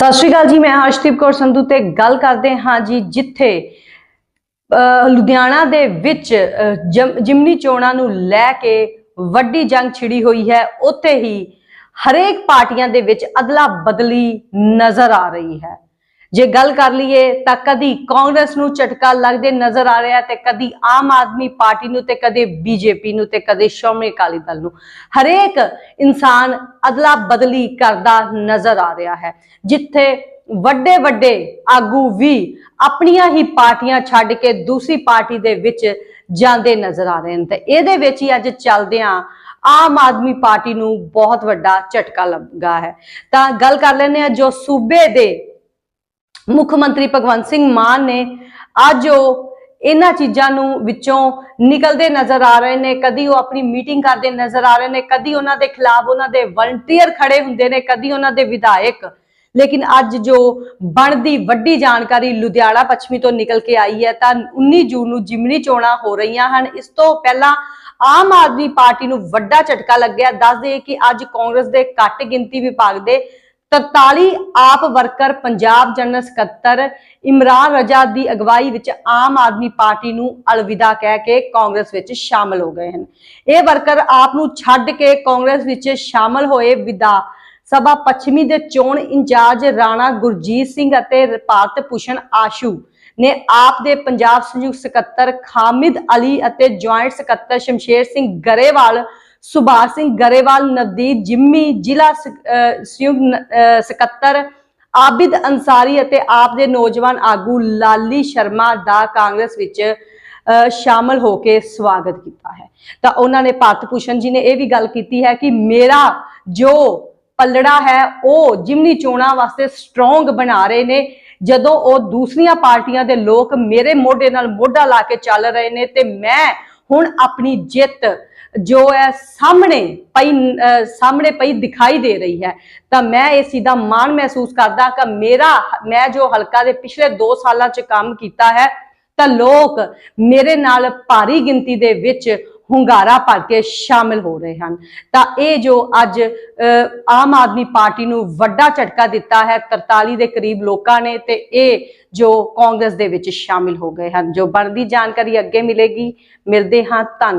ਸਤਿ ਸ਼੍ਰੀ ਅਕਾਲ ਜੀ, ਮੈਂ ਹਰਸ਼ਦੀਪ ਕੌਰ ਸੰਧੂ ਤੇ ਗੱਲ ਕਰਦੇ ਹਾਂ ਜੀ ਜਿੱਥੇ ਲੁਧਿਆਣਾ ਦੇ ਵਿੱਚ ਜਮ- ਜਿਮਨੀ ਚੋਣਾਂ ਨੂੰ ਲੈ ਕੇ ਵੱਡੀ ਜੰਗ ਛਿੜੀ ਹੋਈ ਹੈ, ਉੱਥੇ ਹੀ ਹਰੇਕ ਪਾਰਟੀਆਂ ਦੇ ਵਿੱਚ ਅਦਲਾ ਬਦਲੀ ਨਜ਼ਰ ਆ ਰਹੀ ਹੈ। ਜੇ ਗੱਲ ਕਰ ਲਈਏ ਤਾਂ ਕਦੀ ਕਾਂਗਰਸ ਨੂੰ ਝਟਕਾ ਲੱਗਦੇ ਨਜ਼ਰ ਆ ਰਿਹਾ ਤੇ ਕਦੀ ਆਮ ਆਦਮੀ ਪਾਰਟੀ ਨੂੰ ਤੇ ਕਦੇ ਬੀਜੇਪੀ ਨੂੰ ਤੇ ਕਦੇ ਸ਼੍ਰੋਮਣੀ ਅਕਾਲੀ ਦਲ ਨੂੰ। ਹਰੇਕ ਇਨਸਾਨ ਅਦਲਾ ਬਦਲੀ ਕਰਦਾ ਨਜ਼ਰ ਆ ਰਿਹਾ ਹੈ। ਜਿੱਥੇ ਵੱਡੇ ਵੱਡੇ ਆਗੂ ਵੀ ਆਪਣੀਆਂ ਹੀ ਪਾਰਟੀਆਂ ਛੱਡ ਕੇ ਦੂਸਰੀ ਪਾਰਟੀ ਦੇ ਵਿੱਚ ਜਾਂਦੇ ਨਜ਼ਰ ਆ ਰਹੇ ਨੇ ਤੇ ਇਹਦੇ ਵਿੱਚ ਹੀ ਅੱਜ ਚੱਲਦਿਆਂ ਆਮ ਆਦਮੀ ਪਾਰਟੀ ਨੂੰ ਬਹੁਤ ਵੱਡਾ ਝਟਕਾ ਲੱਗਾ ਹੈ। ਤਾਂ ਗੱਲ ਕਰ ਲੈਂਦੇ ਆ ਜੋ ਸੂਬੇ ਦੇ ਮੁੱਖ ਮੰਤਰੀ ਭਗਵੰਤ ਸਿੰਘ ਮਾਨ ਨੇ ਅੱਜ ਉਹ ਇਹਨਾਂ ਚੀਜ਼ਾਂ ਨੂੰ ਵਿੱਚੋਂ ਨਿਕਲਦੇ ਨਜ਼ਰ ਆ ਰਹੇ ਨੇ, ਕਦੀ ਉਹ ਆਪਣੀ ਮੀਟਿੰਗ ਕਰਦੇ ਨਜ਼ਰ ਆ ਰਹੇ ਨੇ, ਕਦੀ ਉਹਨਾਂ ਦੇ ਖਿਲਾਫ ਉਹਨਾਂ ਦੇ ਵਲੰਟੀਅਰ ਖੜੇ ਹੁੰਦੇ ਨੇ, ਕਦੀ ਉਹਨਾਂ ਦੇ ਵਿਧਾਇਕ। ਲੇਕਿਨ ਅੱਜ ਜੋ ਬਣਦੀ ਵੱਡੀ ਜਾਣਕਾਰੀ ਲੁਧਿਆਣਾ ਪੱਛਮੀ ਤੋਂ ਨਿਕਲ ਕੇ ਆਈ ਹੈ, ਤਾਂ 19 ਜੂਨ ਨੂੰ ਜਿਮਨੀ ਚੋਣਾਂ ਹੋ ਰਹੀਆਂ ਹਨ। ਇਸ ਤੋਂ ਪਹਿਲਾਂ ਆਮ ਆਦਮੀ ਪਾਰਟੀ ਨੂੰ ਵੱਡਾ ਝਟਕਾ ਲੱਗਿਆ। ਦੱਸ ਦਈਏ ਕਿ ਅੱਜ ਕਾਂਗਰਸ ਦੇ ਘੱਟ ਗਿਣਤੀ ਵਿਭਾਗ ਦੇ 43 ਆਪ ਵਰਕਰ ਪੰਜਾਬ ਜਨਰਲ ਸਕੱਤਰ ਇਮਰਾਨ ਰਜਾ ਦੀ ਅਗਵਾਈ ਵਿੱਚ ਆਮ ਆਦਮੀ ਪਾਰਟੀ ਨੂੰ ਅਲਵਿਦਾ ਕਹਿ ਕੇ ਕਾਂਗਰਸ ਵਿੱਚ ਸ਼ਾਮਲ ਹੋ ਗਏ ਹਨ। ਇਹ ਵਰਕਰ ਆਪ ਨੂੰ ਛੱਡ ਕੇ ਕਾਂਗਰਸ ਵਿੱਚ ਸ਼ਾਮਲ ਹੋਏ ਵਿਦਾ। ਸਭਾ ਪੱਛਮੀ ਦੇ ਚੋਣ ਇੰਚਾਰਜ ਰਾਣਾ ਗੁਰਜੀਤ ਸਿੰਘ ਅਤੇ ਭਾਰਤ ਭੂਸ਼ਣ ਆਸ਼ੂ ਨੇ ਆਪ ਦੇ ਪੰਜਾਬ ਸੰਯੁਕਤ ਸਕੱਤਰ ਖਾਮਿਦ ਅਲੀ ਅਤੇ ਜੁਆਇੰਟ ਸਕੱਤਰ ਸ਼ਮਸ਼ੇਰ ਸਿੰਘ ਗਰੇਵਾਲ ਸੁਭਾਸ਼ ਸਿੰਘ ਗਰੇਵਾਲ, ਨਵਦੀਪ, ਜਿੰਮੀ, ਜ਼ਿਲ੍ਹਾ ਸੰਯੁਕਤ ਸਕੱਤਰ, ਆਬਿਦ ਅੰਸਾਰੀ ਅਤੇ ਆਪ ਦੇ ਨੌਜਵਾਨ ਆਗੂ ਲਾਲੀ ਸ਼ਰਮਾ ਦਾ ਕਾਂਗਰਸ ਵਿੱਚ, ਅਹ, ਸ਼ਾਮਲ ਹੋ ਕੇ ਸਵਾਗਤ ਕੀਤਾ ਹੈ। ਤਾਂ ਉਹਨਾਂ ਨੇ ਭਾਰਤ ਭੂਸ਼ਣ ਜੀ ਨੇ ਇਹ ਵੀ ਗੱਲ ਕੀਤੀ ਹੈ ਕਿ ਮੇਰਾ ਜੋ ਪੱਲੜਾ ਹੈ, ਉਹ ਜਿਮਨੀ ਚੋਣਾਂ ਵਾਸਤੇ ਸਟਰੋਂਗ ਬਣਾ ਰਹੇ ਨੇ। ਜਦੋਂ ਉਹ ਦੂਸਰੀਆਂ ਪਾਰਟੀਆਂ ਦੇ ਲੋਕ ਮੇਰੇ ਮੋਢੇ ਨਾਲ ਮੋਢਾ ਲਾ ਕੇ ਚੱਲ ਰਹੇ ਨੇ ਤੇ ਮੈਂ ਹੁਣ ਆਪਣੀ ਜਿੱਤ ਜੋ ਹੈ ਸਾਹਮਣੇ ਪਈ ਅਹ ਸਾਹਮਣੇ ਪਈ ਦਿਖਾਈ ਦੇ ਰਹੀ ਹੈ। ਤਾਂ ਮੈਂ ਇਹ ਚੀਜ਼ ਦਾ ਮਾਣ ਮਹਿਸੂਸ ਕਰਦਾ ਕਿ ਮੇਰਾ ਮੈਂ ਜੋ ਹਲਕਾ ਦੇ ਪਿਛਲੇ 2 ਸਾਲਾਂ 'ਚ ਕੰਮ ਕੀਤਾ ਹੈ ਤਾਂ ਲੋਕ ਮੇਰੇ ਨਾਲ ਭਾਰੀ ਗਿਣਤੀ ਦੇ ਵਿੱਚ ਹੁੰਗਾਰਾ ਭਰ ਕੇ ਸ਼ਾਮਿਲ ਹੋ ਰਹੇ ਹਨ। ਤਾਂ ਇਹ ਜੋ ਅੱਜ ਅਹ, ਆਮ ਆਦਮੀ ਪਾਰਟੀ ਨੂੰ ਵੱਡਾ ਝਟਕਾ ਦਿੱਤਾ ਹੈ 43 ਦੇ ਕਰੀਬ ਲੋਕਾਂ ਨੇ ਤੇ ਇਹ ਜੋ ਕਾਂਗਰਸ ਦੇ ਵਿੱਚ ਸ਼ਾਮਿਲ ਹੋ ਗਏ ਹਨ। ਜੋ ਬਣਦੀ ਜਾਣਕਾਰੀ ਅੱਗੇ ਮਿਲੇਗੀ। ਮਿਲਦੇ ਹਾਂ ਧੰਨ